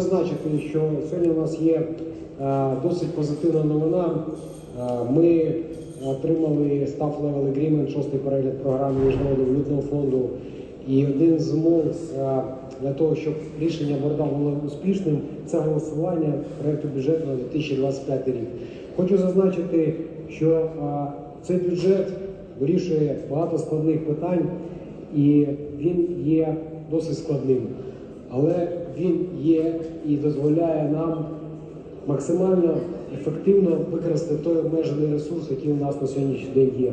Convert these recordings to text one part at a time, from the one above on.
Зазначити, що сьогодні у нас є е, досить позитивна новина. Е, Ми отримали Staff Level Agreement, шостий перегляд програми Міжнародного валютного фонду. І один з умов е, для того, щоб рішення борда було успішним, це голосування проекту бюджету на 2025 рік. Хочу зазначити, що цей бюджет вирішує багато складних питань, і він є досить складним але він є і дозволяє нам максимально ефективно використати той обмежений ресурс, який у нас на сьогоднішній день є.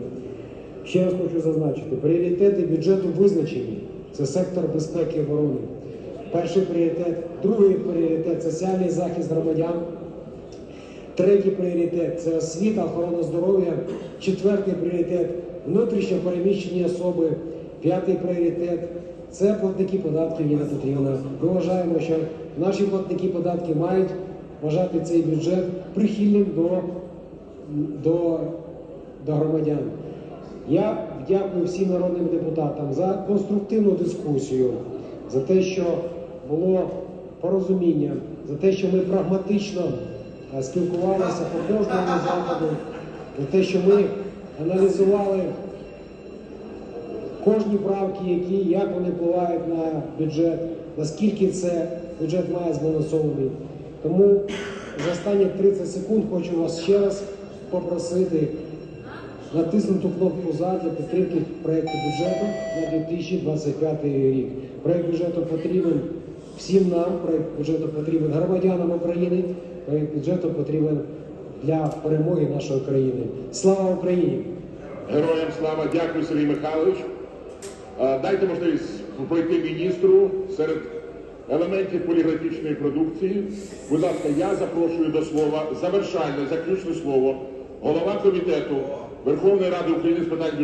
Ще раз хочу зазначити, пріоритети бюджету визначені. Це сектор безпеки і оборони. Перший пріоритет, другий пріоритет соціальний захист громадян. Третій пріоритет це освіта, охорона здоров'я. Четвертий пріоритет внутрішньо переміщені особи. П'ятий пріоритет це платники податків Ніна Петрівна. Ми вважаємо, що наші платники податків мають вважати цей бюджет прихильним до, до, до громадян. Я дякую всім народним депутатам за конструктивну дискусію, за те, що було порозуміння, за те, що ми прагматично е, спілкувалися по кожному заходу, за те, що ми аналізували кожні правки, які як вони впливають на бюджет, наскільки це бюджет має збалансований. Тому за останні 30 секунд хочу вас ще раз попросити натиснути кнопку за для підтримки проекту бюджету на 2025 рік. Проект бюджету потрібен всім нам, проект бюджету потрібен громадянам України, проект бюджету потрібен для перемоги нашої країни. Слава Україні! Героям слава, дякую, Сергій Михайлович. Дайте можливість пройти міністру серед елементів поліграфічної продукції. Будь ласка, я запрошую до слова завершальне, заключне слово голова комітету Верховної Ради України з питань бюджету.